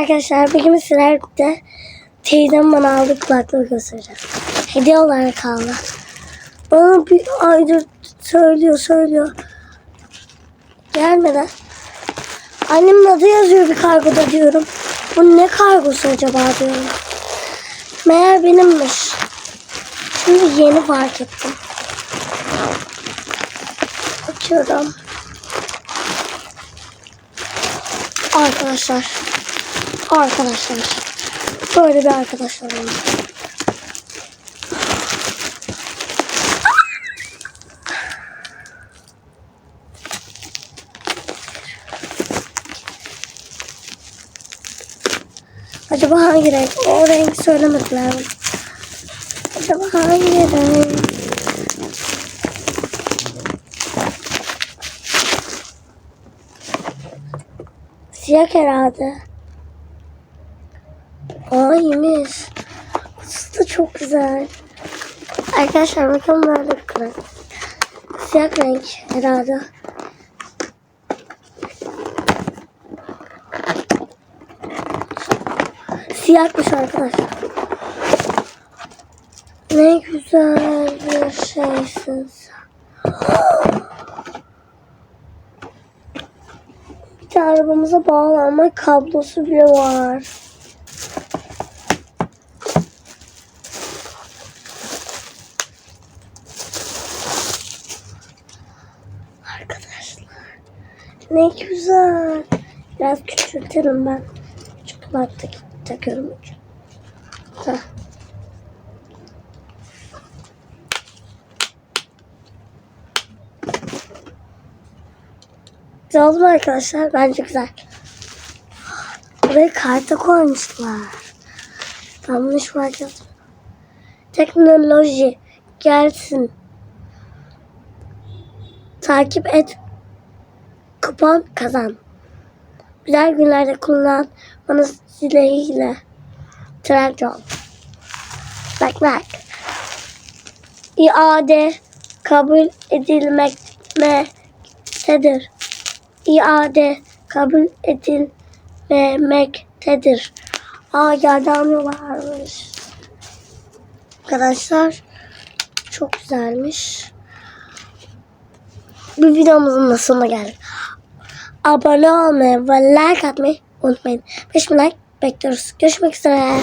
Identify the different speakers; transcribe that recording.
Speaker 1: Arkadaşlar bir gün sizlerle teyzem bana aldığı kulaklığı göstereceğiz. Hediye olarak aldı. Bana bir aydır söylüyor söylüyor. Gelmeden. Annemin adı yazıyor bir kargoda diyorum. Bu ne kargosu acaba diyorum. Meğer benimmiş. Şimdi yeni fark ettim. Açıyorum. Arkadaşlar. Arkadaşlar. Böyle bir arkadaşlar oldu. Acaba hangi renk? O renk söylemediler. Acaba hangi renk? Siyah herhalde. Aa iyiymiş. Kutusu da çok güzel. Arkadaşlar bakın böyle bir. Siyah renk herhalde. Siyahmış arkadaşlar. Ne güzel bir şeysin. Bir de arabamıza bağlanma kablosu bile var. Arkadaşlar ne güzel. Biraz küçültelim ben. Kulaklık takıyorum. Heh. Güzel oldu arkadaşlar? Bence güzel. Buraya karta koymuşlar. Hiç fark etmedim. Teknoloji gelsin. Takip et. Kupon kazan. Güzel günlerde kullanmanız dileğiyle. Trendyol. Bak bak. İade kabul edilmektedir. İade kabul edilmemektedir. Aa yerden varmış. Arkadaşlar çok güzelmiş. Bir videomuzun da sonuna geldik. Abone olmayı ve like atmayı unutmayın. 5000 like bekliyoruz. Görüşmek üzere.